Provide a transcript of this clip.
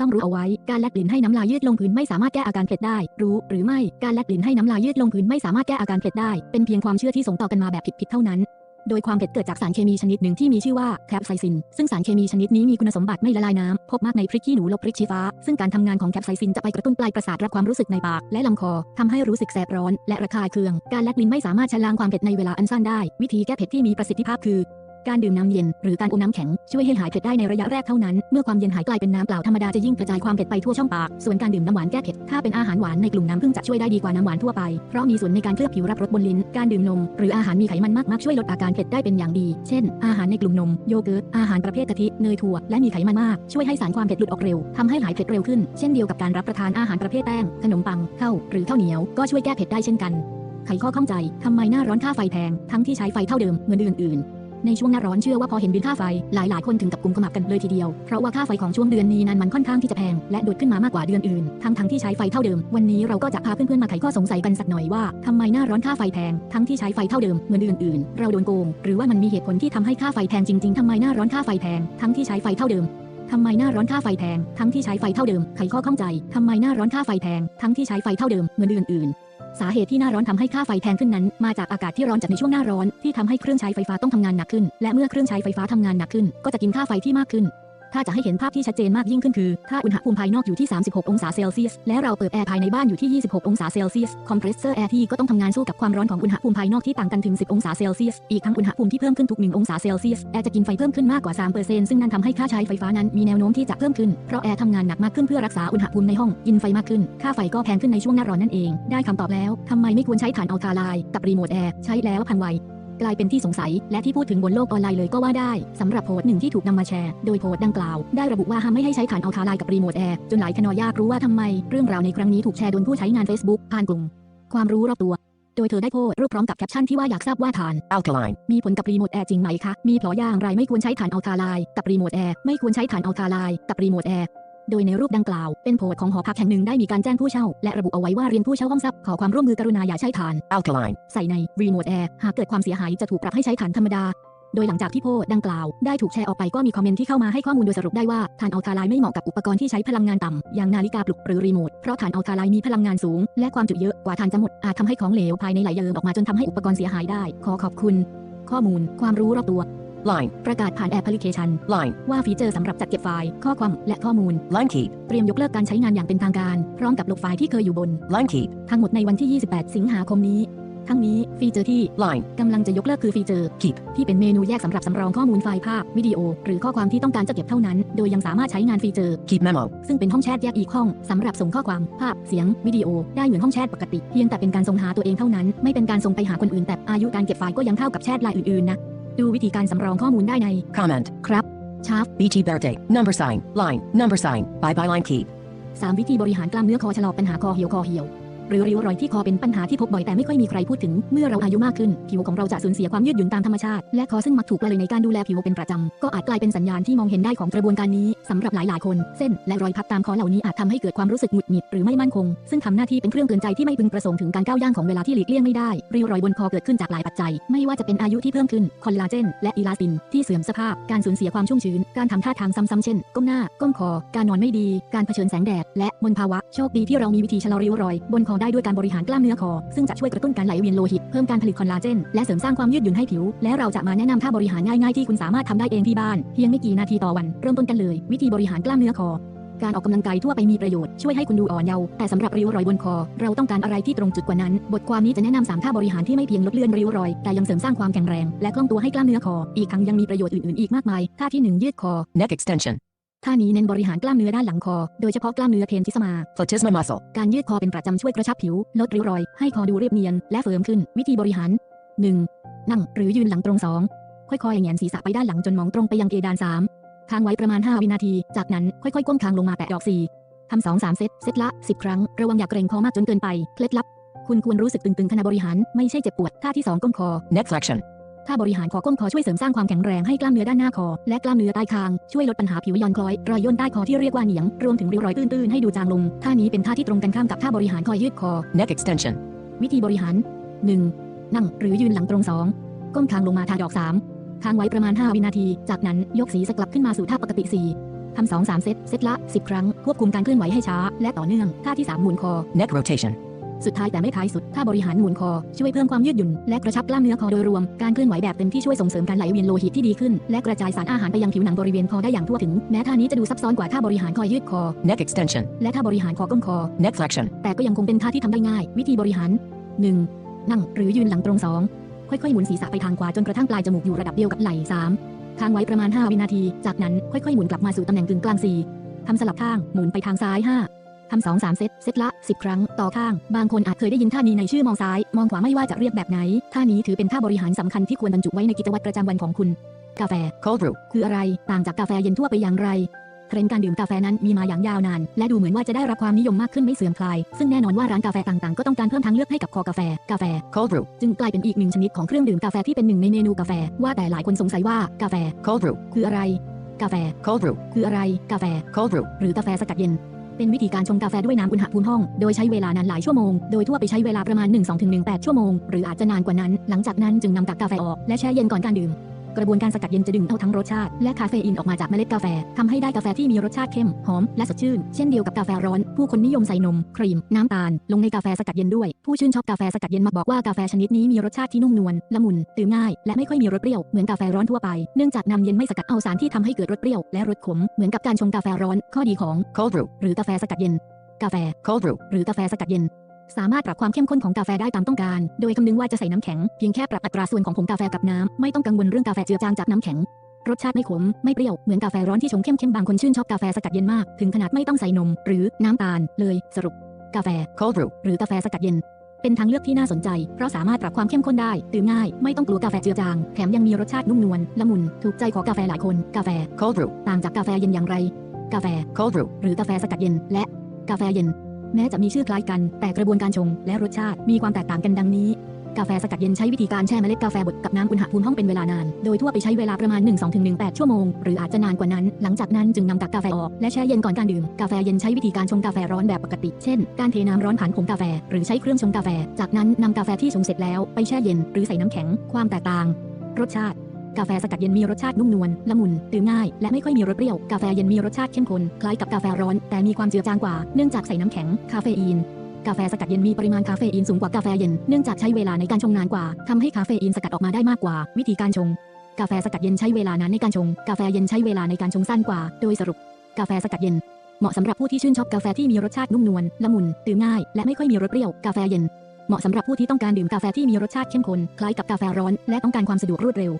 ต้องรู้เอาไว้ การแลกลิ้นให้น้ำลายยืดลงพื้นไม่สามารถแก้อาการเผ็ดได้ รู้ หรือไม่ การแลกลิ้นให้น้ำลายยืดลงพื้นไม่สามารถแก้อาการเผ็ดได้ เป็นเพียงความเชื่อที่ส่งต่อกันมาแบบผิดๆเท่านั้น โดยความเผ็ดเกิดจากสารเคมีชนิดหนึ่งที่มีชื่อว่าแคปไซซิน ซึ่งสารเคมีชนิดนี้มีคุณสมบัติไม่ละลายน้ำ พบมากในพริกขี้หนูลบพริกชี้ฟ้า ซึ่งการทำงานของแคปไซซินจะไปกระตุ้นปลายประสาทรับความรู้สึกในปาก และลำคอทำให้รู้สึกแสบร้อน และระคายเคือง การแลกลิ้นไม่สามารถชะล้างความเผ็ดในเวลาอันสั้นได้ วิธีแก้เผ็ดที่มีประสิทธิภาพคือ การดื่มน้ำเย็นหรือการอมน้ำแข็งช่วยให้หายเผ็ดได้ในระยะแรกเท่านั้น เมื่อความเย็นหายกลายเป็นน้ำเปล่าธรรมดาจะยิ่งกระจายความเผ็ดไปทั่วช่องปาก ส่วนการดื่มน้ำหวานแก้เผ็ด ถ้าเป็นอาหารหวานในกลุ่มน้ำผึ้งจะช่วยได้ดีกว่าน้ำหวานทั่วไป เพราะมีส่วนในการเคลือบผิวรับรสบนลิ้น การดื่มนม หรืออาหารมีไขมันมากๆช่วยลดอาการเผ็ดได้เป็นอย่างดี เช่น อาหารในกลุ่มนม โยเกิร์ต อาหารประเภทกะทิ เนยถั่ว และมีไขมันมาก ช่วยให้สารความเผ็ดหลุดออกเร็วทำให้หายเผ็ดเร็วขึ้น เช่นเดียวกับการรับประทานอาหารประเภทแป้ง ขนมปัง ข้าว หรือข้าวเหนียว ก็ช่วยแก้เผ็ดได้เช่นกัน ไขข้อข้องใจทำไมหน้าร้อนค่าไฟแพง ทั้งที่ใช้ไฟเท่าเดิมเงินเดือนอื่น ในช่วงหน้าร้อนเชื่อว่าพอเห็นบินค่าไฟ หลายๆ คนถึงกับกุมขมับกันเลยทีเดียว เพราะว่าค่าไฟของช่วงเดือนนี้นั้นมันค่อนข้างที่จะแพง และโดดขึ้นมามากกว่าเดือนอื่น ทั้งทั้งที่ใช้ไฟเท่าเดิม วันนี้เราก็จะพาเพื่อนๆมาไขข้อสงสัยกันสักหน่อยว่าทำไมหน้าร้อนค่าไฟแพง ทั้งที่ใช้ไฟเท่าเดิมเงินเดือนอื่น เราโดนโกง หรือว่ามันมีเหตุผลที่ทำให้ค่าไฟแพงจริงๆทำไมหน้าร้อนค่าไฟแพง ทั้งที่ใช้ไฟเท่าเดิมทำไมหน้าร้อนค่าไฟแพง ทั้งที่ใช้ไฟเท่าเดิม ไขข้อข้องใจ ทำไมหน้าร้อนค่าไฟแพง ทั้งที่ใช้ไฟเท่าเดิมเงินเดือนอื่น สาเหตุที่หน้าร้อนทำให้ค่าไฟแพงขึ้นนั้น มาจากอากาศที่ร้อนจัดในช่วงหน้าร้อนที่ทำให้เครื่องใช้ไฟฟ้าต้องทำงานหนักขึ้น และเมื่อเครื่องใช้ไฟฟ้าทำงานหนักขึ้น ก็จะกินค่าไฟที่มากขึ้น ถ้าจะให้เห็นภาพที่ชัดเจนมากยิ่งขึ้นคือ ถ้าอุณหภูมิภายนอกอยู่ที่ 36 องศาเซลเซียส และเราเปิดแอร์ภายในบ้านอยู่ที่ 26 องศาเซลเซียส คอมเพรสเซอร์แอร์ที่ก็ต้องทำงานสู้กับความร้อนของอุณหภูมิภายนอกที่ต่างกันถึง 10 องศาเซลเซียส อีกทั้งอุณหภูมิที่เพิ่มขึ้นทุก 1 องศาเซลเซียส แอร์จะกินไฟเพิ่มขึ้นมากกว่า 3%ซึ่งนั่นทำให้ค่าใช้ไฟฟ้านั้นมีแนวโน้มที่จะเพิ่มขึ้น เพราะแอร์ทำงานหนักมากขึ้นเพื่อรักษาอุณหภูมิในห้องกินไฟมากขึ้น ค่าไฟก็แพงขึ้นในช่วงหน้าร้อนนั่นเอง ได้คำตอบแล้วทำไมไม่ควรใช้ถ่านอัลคาไลน์กับรีโมทแอร์ใช้แล้วพังไว กลายเป็นที่สงสัย และที่พูดถึงบนโลกออนไลน์เลยก็ว่าได้สำหรับโพสต์หนึ่งที่ถูกนำมาแชร์ โดยโพสต์ดังกล่าว ได้ระบุว่าห้ามไม่ให้ใช้ถ่านอัลคาไลน์กับรีโมทแอร์จนหลายคนอยากรู้ว่าทำไม เรื่องราวในครั้งนี้ถูกแชร์โดยผู้ใช้งาน Facebook ผ่านกลุ่ม ความรู้รอบตัว โดยเธอได้โพสต์รูปพร้อมกับแคปชั่นที่ว่าอยากทราบว่าถ่าน alkaline, มีผลกับรีโมทแอร์จริงไหมคะมีเพราะอย่างไรไม่ควรใช้ฐานอัลคาไลน์กับรีโมทแอร์ไม่ควรใช้ฐานอัลคาไลน์กับรีโมทแอร์ โดยในรูปดังกล่าว เป็นโพสต์ของหอพักแห่งหนึ่งได้มีการแจ้งผู้เช่า และระบุเอาไว้ว่าเรียนผู้เช่าห้องซับขอความร่วมมือกรุณาอย่าใช้ฐาน alkaline, ใส่ในรีโมทแอร์หากเกิดความเสียหายจะถูกปรับให้ใช้ฐานธรรมดาโดยหลังจากที่โพสต์ดังกล่าวได้ถูกแชร์ออกไปก็มีคอมเมนต์ที่เข้ามาให้ข้อมูลโดยสรุปได้ว่าฐานอัลคาไลน์ไม่เหมาะกับอุปกรณ์ที่ใช้พลังงานต่ำอย่างนาฬิกาปลุกหรือรีโมทเพราะฐานอัลคาไลน์มีพลังงานสูง และความจุเยอะกว่าฐานจะหมดอาจทำให้ของเหลวภายในไหลเยิ้มออกมาจนทำให้อุปกรณ์เสียหายได้ ขอขอบคุณ ข้อมูล ความรู้รอบตัว line, ประกาศผ่านแอปพลิเคชัน line, ว่าฟีเจอร์สำหรับจัดเก็บไฟล์ ข้อความ และข้อมูล line keep, เตรียมยกเลิกการใช้งานอย่างเป็นทางการ พร้อมกับลบไฟล์ที่เคยอยู่บน line keep, ทั้งหมดในวันที่ 28 สิงหาคมนี้ ทั้งนี้ฟีเจอร์ที่ line, กำลังจะยกเลิกคือฟีเจอร์ keep, ที่เป็นเมนูแยกสำหรับสำรองข้อมูลไฟล์ภาพ วิดีโอ หรือข้อความที่ต้องการจะเก็บเท่านั้น โดยยังสามารถใช้งานฟีเจอร์ keep memo, ซึ่งเป็นห้องแชทแยกอีกห้องสำหรับส่งข้อความ ภาพ เสียง วิดีโอ ได้เหมือนห้องแชทปกติ เพียงแต่เป็นการส่งหาตัวเองเท่านั้น ไม่เป็นการส่งไปหาคนอื่นแต่อายุการเก็บไฟล์ก็ยังเท่ากับแชทไลน์อื่นๆนะ ดูวิธีการสำรองข้อมูลได้ใน comment, ครับชาร์ป BT birthday, number sign, line, number sign, bye bye line keep, 3วิธีบริหารกล้ามเนื้อคอชะลอปัญหาคอเหี่ยวคอเหี่ยว หรือริ้วรอยที่คอเป็นปัญหาที่พบบ่อยแต่ไม่ค่อยมีใครพูดถึง เมื่อเราอายุมากขึ้น ผิวของเราจะสูญเสียความยืดหยุ่นตามธรรมชาติ และคอซึ่งมักถูกละเลยในการดูแลผิวเป็นประจำ ก็อาจกลายเป็นสัญญาณที่มองเห็นได้ของกระบวนการนี้สำหรับหลายๆคน เส้นและรอยพับตามคอเหล่านี้อาจทำให้เกิดความรู้สึกหงุดหงิดหรือไม่มั่นคง ซึ่งทำหน้าที่เป็นเครื่องเตือนใจที่ไม่พึงประสงค์ถึงการก้าวย่างของเวลาที่หลีกเลี่ยงไม่ได้ริ้วรอยบนคอเกิดขึ้นจากหลายปัจจัย ไม่ว่าจะเป็นอายุที่เพิ่มขึ้นคอลลาเจนและอีลาสติน ที่เสื่อมสภาพการสูญเสียความชุ่มชื้น การทำท่าทางซ้ำๆเช่น ก้มหน้าก้มคอ การนอนไม่ดี การเผชิญแสงแดดและมลภาวะโชคดีที่เรามีวิธีชะลอริ้วรอยบนคอได้ด้วยการบริหารกล้ามเนื้อคอ ซึ่งจะช่วยกระตุ้นการไหลเวียนโลหิต เพิ่มการผลิตคอลลาเจน และเสริมสร้างความยืดหยุ่นให้ผิว และเราจะมาแนะนำท่าบริหารง่ายๆที่คุณสามารถทำได้เองที่บ้าน เพียงไม่กี่นาทีต่อวัน เริ่มต้นกันเลย วิธีบริหารกล้ามเนื้อคอการออกกำลังกายทั่วไปมีประโยชน์ ช่วยให้คุณดูอ่อนเยาว์แต่สำหรับริ้วรอยบนคอ เราต้องการอะไรที่ตรงจุดกว่านั้น บทความนี้จะแนะนำสามท่าบริหารที่ไม่เพียงลดเลือนริ้วรอย แต่ยังเสริมสร้างความแข็งแรง และคล่องตัวให้กล้ามเนื้อคอ อีกทั้งยังมีประโยชน์อื่นๆอีกมากมายท่าที่หนึ่งยืดคอ neck extension, ท่านี้เน้นบริหารกล้ามเนื้อด้านหลังคอ โดยเฉพาะกล้ามเนื้อเพนทิสมา platysma muscle, การยืดคอเป็นประจำช่วยกระชับผิว ลดริ้วรอย ให้คอดูเรียบเนียน และเฟิร์มขึ้น วิธีบริหาร 1. นั่งหรือยืนหลังตรง 2. ค่อยๆแหงนศีรษะไปด้านหลังจนมองตรงไปยังเพดาน 3. ค้างไว้ประมาณ 5 วินาที จากนั้นค่อยๆก้มคางลงมาแตะดอก 4. ทำ2 3เซต เซตละ 10 ครั้ง ระวังอย่าเกรงคอมากจนเกินไป เคล็ดลับ คุณควรรู้สึกตึงๆขณะบริหาร ไม่ใช่เจ็บปวด ท่าที่ 2 ก้มคอ neck flexion, ถ้าบริหารคอก้มคอช่วยเสริมสร้างความแข็งแรงให้กล้ามเนื้อด้านหน้าคอ และกล้ามเนื้อใต้คาง ช่วยลดปัญหาผิวย่อนคล้อย รอยย่นใต้คอที่เรียกว่าเหนียง รวมถึงริ้วรอยตื้นๆให้ดูจางลง ท่านี้เป็นท่าที่ตรงกันข้ามกับท่าบริหารคอยืดคอ neck extension, วิธีบริหาร 1. นั่งหรือยืนหลังตรง 2. ก้มคางลงมาทาดอก 3. ค้างไว้ประมาณ 5 วินาที จากนั้นยกศีรษะกลับขึ้นมาสู่ท่าปกติ 4. ทำสองสามเซต เซตละ 10 ครั้ง ควบคุมการเคลื่อนไหวให้ช้า และต่อเนื่อง ท่าที่ 3 หมุนคอ Neck rotation. สุดท้ายแต่ไม่ท้ายสุดถ้าบริหารหมุนคอ ช่วยเพิ่มความยืดหยุ่น และกระชับกล้ามเนื้อคอโดยรวม การเคลื่อนไหวแบบเต็มที่ช่วยส่งเสริมการไหลเวียนโลหิตที่ดีขึ้น และกระจายสารอาหารไปยังผิวหนังบริเวณคอได้อย่างทั่วถึง แม้ท่านี้จะดูซับซ้อนกว่าท่าบริหารคอยืดคอ Neck extension. และท่าบริหารคอก้มคอ Neck flexion. แต่ก็ยังคงเป็นท่าที่ทำได้ง่าย วิธีบริหาร 1. นั่งหรือยืนหลังตรง2ค่อยๆหมุนศีรษะไปทางขวาจนกระทั่งปลายจมูกอยู่ระดับเดียวกับไหล่ 3. ค้างไว้ประมาณ 5 วินาที จากนั้นค่อยๆหมุนกลับมาสู่ตำแหน่งกึ่งกลาง 4. ทำสลับข้างหมุนไปทางซ้าย 5. ทำสองสามเซต เซตละ 10 ครั้ง ต่อข้าง บางคนอาจเคยได้ยินท่านี้ในชื่อมองซ้าย มองขวาไม่ว่าจะเรียกแบบไหน ท่านี้ถือเป็นท่าบริหารสำคัญที่ควรบรรจุไว้ในกิจวัตรประจำวันของคุณ กาแฟ Cold brew. คืออะไร ต่างจากกาแฟเย็นทั่วไปอย่างไรเทรนด์การดื่มกาแฟนั้นมีมาอย่างยาวนาน และดูเหมือนว่าจะได้รับความนิยมมากขึ้นไม่เสื่อมคลาย ซึ่งแน่นอนว่าร้านกาแฟต่างๆ ก็ต้องการเพิ่มทางเลือกให้กับคอกาแฟ กาแฟ Cold brew. จึงกลายเป็นอีกหนึ่งชนิดของเครื่องดื่มกาแฟที่เป็นหนึ่งในเมนูกาแฟ ว่าแต่หลายคนสงสัยว่ากาแฟ Cold brew. คืออะไร กาแฟ Cold brew. คืออะไร กาแฟ Cold brew. หรือกาแฟสกัดเย็น เป็นวิธีการชงกาแฟด้วยน้ำอุณหภูมิห้อง โดยใช้เวลานานหลายชั่วโมง โดยทั่วไปใช้เวลาประมาณ 1-2-18 ชั่วโมง หรืออาจจะนานกว่านั้น หลังจากนั้นจึงนำกักกาแฟออก และแช่เย็นก่อนการดื่ม กระบวนการสกัดเย็นจะดึงเอาทั้งรสชาติ และคาเฟอีนออกมาจากเมล็ดกาแฟทำให้ได้กาแฟที่มีรสชาติเข้ม หอม และสดชื่น เช่นเดียวกับกาแฟร้อน ผู้คนนิยมใส่นม ครีม น้ำตาล ลงในกาแฟสกัดเย็นด้วย ผู้ชื่นชอบกาแฟสกัดเย็นมักบอกว่ากาแฟชนิดนี้มีรสชาติที่นุ่มนวล ละมุน ดื่มง่าย และไม่ค่อยมีรสเปรี้ยว เหมือนกาแฟร้อนทั่วไป เนื่องจากนำเย็นไม่สกัดเอาสารที่ทำให้เกิดรสเปรี้ยว และรสขม เหมือนกับการชงกาแฟร้อน ข้อดีของ Cold brew. หรือกาแฟสกัดเย็น กาแฟ Cold brew. หรือกาแฟสกัดเย็น สามารถปรับความเข้มข้นของกาแฟได้ตามต้องการ โดยคำนึงว่าจะใส่น้ำแข็ง เพียงแค่ปรับอัตราส่วนของผงกาแฟกับน้ำ ไม่ต้องกังวลเรื่องกาแฟเจือจางจากน้ำแข็ง รสชาติไม่ขม ไม่เปรี้ยว เหมือนกาแฟร้อนที่ชงเข้มๆ บางคนชื่นชอบกาแฟสกัดเย็นมาก ถึงขนาดไม่ต้องใส่นม หรือน้ำตาล เลย สรุป กาแฟ Cold brew. หรือกาแฟสกัดเย็น เป็นทางเลือกที่น่าสนใจ เพราะสามารถปรับความเข้มข้นได้ ดื่มง่าย ไม่ต้องกลัวกาแฟเจือจาง แถมยังมีรสชาตินุ่มนวล ละมุน ถูกใจของกาแฟหลายคน กาแฟ Cold brew. ต่างจากกาแฟเย็นอย่างไร กาแฟ Cold brew. หรือกาแฟสกัดเย็น และ กาแฟเย็น แม้จะมีชื่อคล้ายกัน แต่กระบวนการชงและรสชาติมีความแตกต่างกันดังนี้ กาแฟสกัดเย็นใช้วิธีการแช่เมล็ดกาแฟบดกับน้ำอุณหภูมิห้องเป็นเวลานาน โดยทั่วไปใช้เวลาประมาณ 1-2-18 ชั่วโมง หรืออาจจะนานกว่านั้น หลังจากนั้นจึงนำกักกาแฟออกและแช่เย็นก่อนการดื่ม กาแฟเย็นใช้วิธีการชงกาแฟร้อนแบบปกติ เช่น การเทน้ำร้อนผ่านผงกาแฟ หรือใช้เครื่องชงกาแฟ จากนั้นนำกาแฟที่ชงเสร็จแล้วไปแช่เย็น หรือใส่น้ำแข็ง ความแตกต่าง รสชาติ กาแฟสกัดเย็นมีรสชาตินุ่มนวลละมุนดื่มง่าย และไม่ค่อยมีรสเปรี้ยว กาแฟเย็นมีรสชาติเข้มข้นคล้ายกับกาแฟร้อน แต่มีความเจือจางกว่าเนื่องจากใส่น้ำแข็งคาเฟอีนกาแฟสกัดเย็นมีปริมาณคาเฟอีนสูงกว่ากาแฟเย็นเนื่องจากใช้เวลาในการชงนานกว่าทำให้คาเฟอีนสกัดออกมาได้มากกว่า วิธีการชง กาแฟสกัดเย็นใช้เวลานานในการชง กาแฟเย็นใช้เวลาในการชงสั้นกว่า โดยสรุป กาแฟสกัดเย็น เหมาะสำหรับผู้ที่ชื่นชอบกาแฟที่มีรสชาตินุ่มนวลละมุนดื่มง่าย และไม่ค่อยมีรสเปรี้ยวกาแฟเย็นเหมาะสำหรับผู้ที่ต้องการดื่มกาแฟที่มีรสชาติเข้มข้นคล้ายกับกาแฟร้อน และต้องการความสะดวกรวดเร็ว